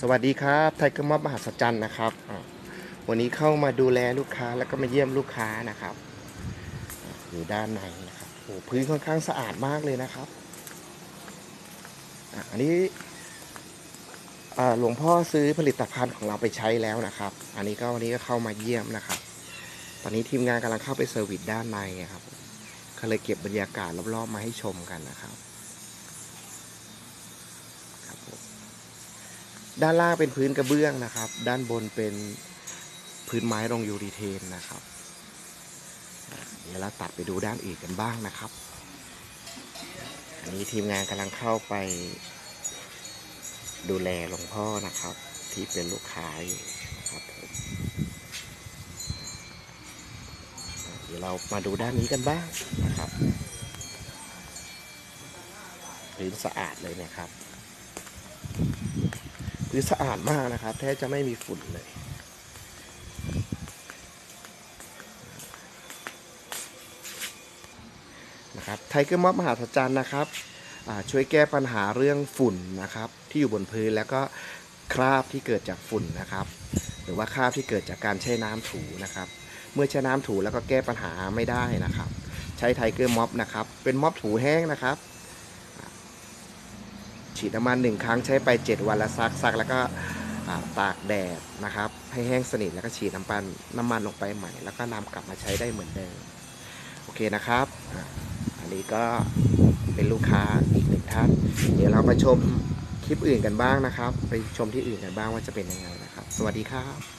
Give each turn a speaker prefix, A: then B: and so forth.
A: สวัสดีครับไทเกอร์มอบมหัศจรรย์นะครับ วันนี้เข้ามาดูแลลูกค้าแล้วก็มาเยี่ยมลูกค้านะครับอยู่ด้านในนะครับโอ้พื้นค่อนข้างสะอาดมากเลยนะครับอันนี้หลวงพ่อซื้อผลิตภัณฑ์ของเราไปใช้แล้วนะครับ อันนี้ก็วันนี้ก็เข้ามาเยี่ยมนะครับ ตอนนี้ทีมงานกำลังเข้าไปเซอร์วิสด้านในครับก็เลยเก็บบรรยากาศรอบๆมาให้ชมกันนะครับผม ด้านล่างเป็นพื้นกระเบื้องนะครับ ด้านบนเป็นพื้นไม้รองยูรีเทนนะครับ เดี๋ยวเราตัดไปดูด้านอื่นกันบ้างนะครับ อันนี้ทีมงานกำลังเข้าไปดูแลหลวงพ่อนะครับ ที่เป็นลูกค้าอยู่นะครับผมเดี๋ยวเรามาดูด้านนี้กันบ้างนะครับพื้นสะอาดเลยนะครับ พื้นสะอาดมากนะครับ แทบจะไม่มีฝุ่นเลย นะครับไทเกอร์ม็อบมหาศจรรย์นะครับช่วยแก้ปัญหาเรื่องฝุ่นนะครับ ที่อยู่บนพื้นแล้วก็คราบที่เกิดจากฝุ่นนะครับ หรือว่าคราบที่เกิดจากการใช้น้ำถูนะครับ เมื่อใช้น้ำถูแล้วก็แก้ปัญหาไม่ได้นะครับ ใช้ไทเกอร์ม็อบนะครับ เป็นม็อบถูแห้งนะครับ ฉีดน้ำมันหนึ่งครั้งใช้ไป 7 วันละซักซักแล้วก็ตากแดดนะครับ ให้แห้งสนิทแล้วก็ฉีดน้ำมันน้ำมันลงไปใหม่ แล้วก็นำกลับมาใช้ได้เหมือนเดิมโอเคนะครับอันนี้ก็เป็นลูกค้าอีกหนึ่งท่านเดี๋ยวเรามาชมคลิปอื่นกันบ้างนะครับ ไปชมที่อื่นกันบ้างว่าจะเป็นยังไงนะครับ สวัสดีครับ